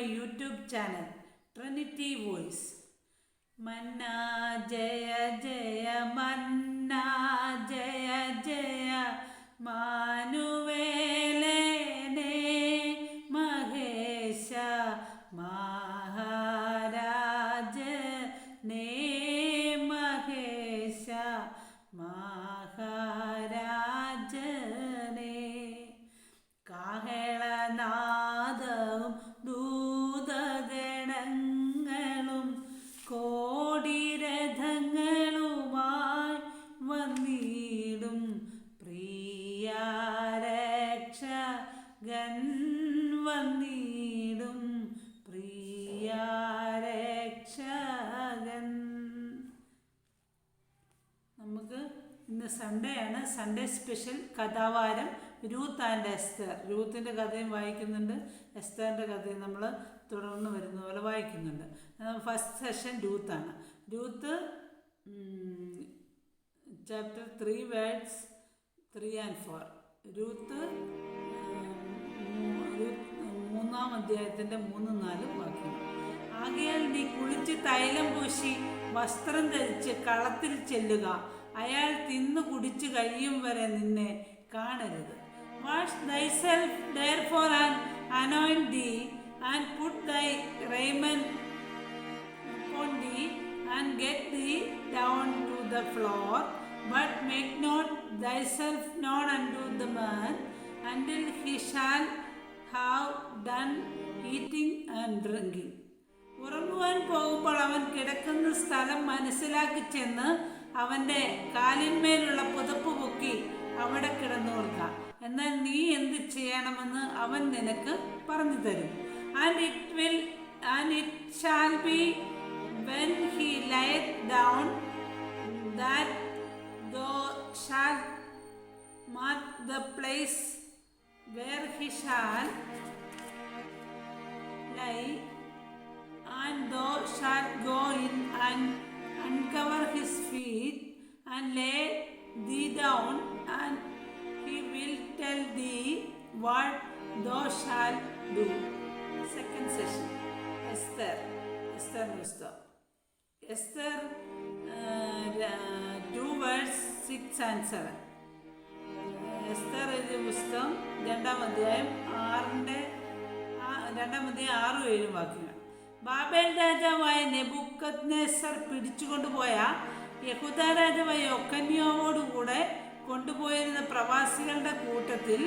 my YouTube channel, Trinity Voice. Manna Jaya Jaya Manna Jaya Jaya Manuvelene ഇന്ന് Sunday ആണ് Sunday special കഥാവാരം Ruth and Esther. രൂത്തിന്റെ കഥയും വായിക്കുന്നുണ്ട്. എസ്തറിന്റെ കഥയും നമ്മൾ തുടർന്ന് വരുന്ന പോലെ വായിക്കുന്നുണ്ട് first session രൂത്താണ്. Ruth chapter three words three and four. Ruth മൂന്നാം അധ്യായത്തിന്റെ മൂന്നും നാലും വാക്യങ്ങൾ ആകയാൽ നീ കുളിച്ച് തൈലം പൂശി വസ്ത്രം ധരിച്ച് കളത്തിൽ ചെല്ലുക. അയാൾ തിന്നു കുടിച്ചു കഴിയും വരെ നിന്നെ കാണരുത് wash thyself therefore and anoint thee and put thy raiment upon thee and get thee down to the floor but make not thyself known unto the man until he shall have done eating and drinking ഉറങ്ങുവാൻ പോകുമ്പോൾ അവൻ കിടക്കുന്ന സ്ഥലം മനസ്സിലാക്കി ചെന്ന് അവന്റെ കാലിന്മേലുള്ള പുതപ്പ് പൊക്കി അവിടെ കിടന്നോർക്ക എന്നാൽ നീ എന്ത് ചെയ്യണമെന്ന് അവൻ നിനക്ക് പറഞ്ഞു തരും. And it will and it shall be when he light down that where he shall lie and thou shall go in and uncover his feet and lay thee down, and he will tell thee what thou shalt do. Second session Esther. Esther Musta. Esther uh, 2 verse 6 and 7. Esther എഴുതിയ പുസ്തകം രണ്ടാം അധ്യായം ആറിന്റെ രണ്ടാം അധ്യായം ആറും ഏഴും വാക്യങ്ങൾ ബാബേൽ രാജാവായ നെബുക്കത്നേസർ പിടിച്ചു കൊണ്ടുപോയ യഹുദ രാജാവായ ഒക്കന്യാവോടുകൂടെ കൊണ്ടുപോയിരുന്ന പ്രവാസികളുടെ കൂട്ടത്തിൽ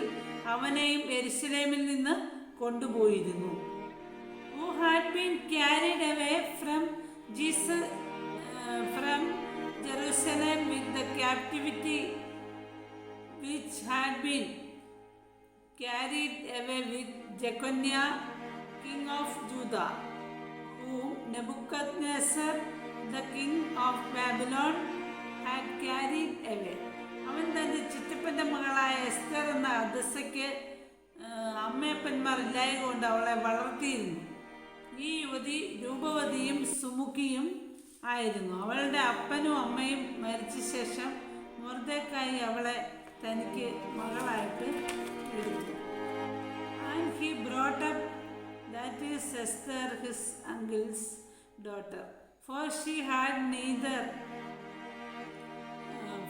അവനെയും എരുസലേമിൽ നിന്ന് കൊണ്ടുപോയിരുന്നു. Carried away from ജീസ from Jerusalem with the captivity which had been carried away with Jeconiah king of Judah whom Nebuchadnezzar, the king of Babylon, had carried away. അവൻ തന്റെ ചിറ്റപ്പന്റെ മകളായ എസ്തർ എന്ന അദസയ്ക്ക് അമ്മയപ്പന്മാർ ഇല്ലായ കൊണ്ട് അവളെ വളർത്തിയിരുന്നു. ഈ യുവതി രൂപവതിയും സുമുഖിയും ആയിരുന്നു. അവളുടെ അപ്പനും അമ്മയും മരിച്ച ശേഷം മുർദക്കായി അവളെ തനിക്ക് മകളായിട്ട് എടുത്തു. And he brought up is Esther, his uncle's daughter. For she had neither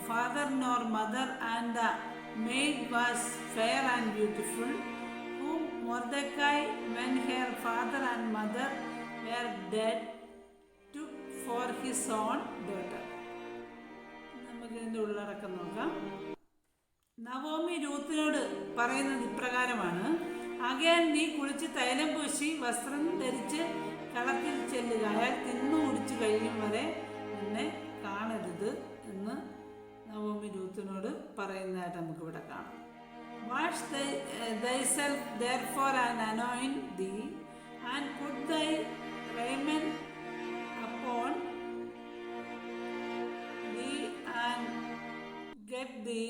father nor mother, and the maid was fair and beautiful, whom Mordecai, when her father and mother were dead, took for his own daughter. നമുക്ക് ഇതിന്റെ ഉള്ളടക്കം നോക്കാം Naomi രൂത്തിനോട് പറയുന്നത് ഇപ്രകാരമാണ് ആകയാൽ നീ കുളിച്ച് തൈലം പൂശി വസ്ത്രം ധരിച്ച് കളത്തിൽ ചെല്ലുക. അയാൾ തിന്നു കുടിച്ചു കഴിയും വരെ എന്നെ കാണരുത് എന്ന് നവോമി രൂത്തിനോട് പറയുന്നതായിട്ട് നമുക്കിവിടെ കാണാം. Wash therefore and anoint thee and put thy raiment upon thee and get thee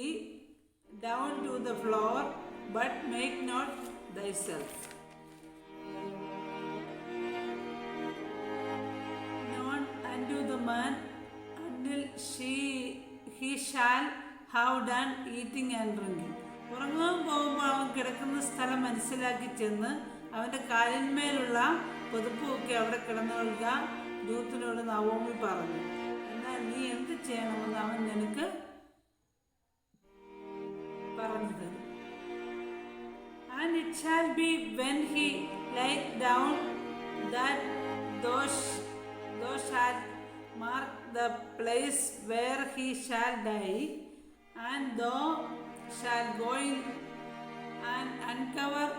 down to the floor but make not thyself. Not unto the man until she he shall have done eating and drinking. ഉറങ്ങാൻ പോകുമ്പോൾ അവൻ കിടക്കുന്ന സ്ഥലം മനസ്സിലാക്കി ചെന്ന് അവന്റെ കാലിന്മേലുള്ള പുതുപ്പുമൊക്കെ അവിടെ കിടന്നുകൊള്ളുക ദൂത്തിനോട് Naomi പറഞ്ഞു എന്നാൽ നീ എന്ത് ചെയ്യണമെന്ന് അവൻ നിനക്ക് പറഞ്ഞു തരും And it shall be when he lieth down that thou, sh- thou shalt mark the place where he shall die, and thou shalt go in and uncover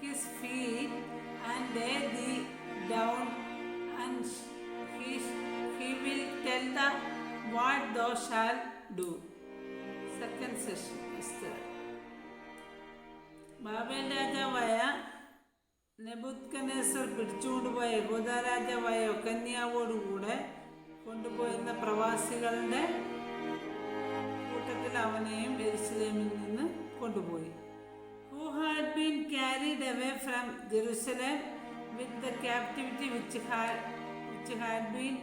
his feet and lay thee down, and he, he will tell the what thou shalt do. Second session, Esther. Babel രാജാവായ Nebuchadnezzar പിടിച്ചുകൊണ്ടുപോയ യഹൂദ രാജാവായ ഒക്കന്യാവോടുകൂടെ കൊണ്ടുപോയിരുന്ന പ്രവാസികളുടെ കൂട്ടത്തിൽ അവനെയും എരുസലേമിൽ നിന്ന് കൊണ്ടുപോയി. Who had been carried away from Jerusalem with the captivity which had which had been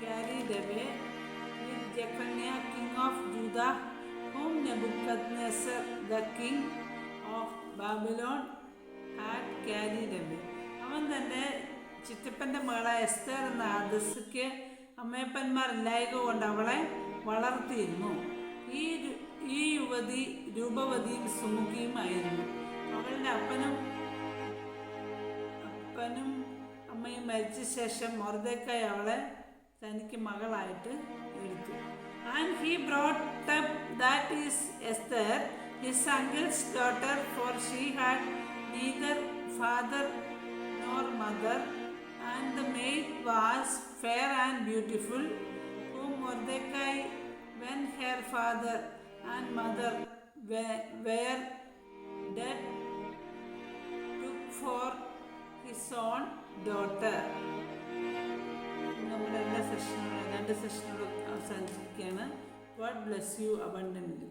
carried away with Jeconiah king of Judah whom Nebuchadnezzar the king of Babylon had carry Rami അവൻ തന്റെ ചിറ്റപ്പന്റെ മകളായ എസ്തർ എന്ന ആദസ്ക്ക് അമ്മയപ്പന്മാർ ഇല്ലായത് കൊണ്ട് അവളെ വളർത്തിയിരുന്നു. ഈ ഈ യുവതി രൂപവതിയും സുമുഖിയുമായിരുന്നു അവളുടെ അപ്പനും അപ്പനും അമ്മയും മരിച്ച ശേഷം മൊർദക്കായി അവളെ തനിക്ക് മകളായിട്ട് എടുത്തു. And he brought that is Esther His uncle's daughter for she had neither father nor mother and the maid was fair and beautiful who Mordecai when her father and mother were dead took for his own daughter. നമ്മുടെ എല്ലാ സെഷനുകളും രണ്ട് സെഷനുകളും അവസാനിച്ചിരിക്കുകയാണ് God bless you abundant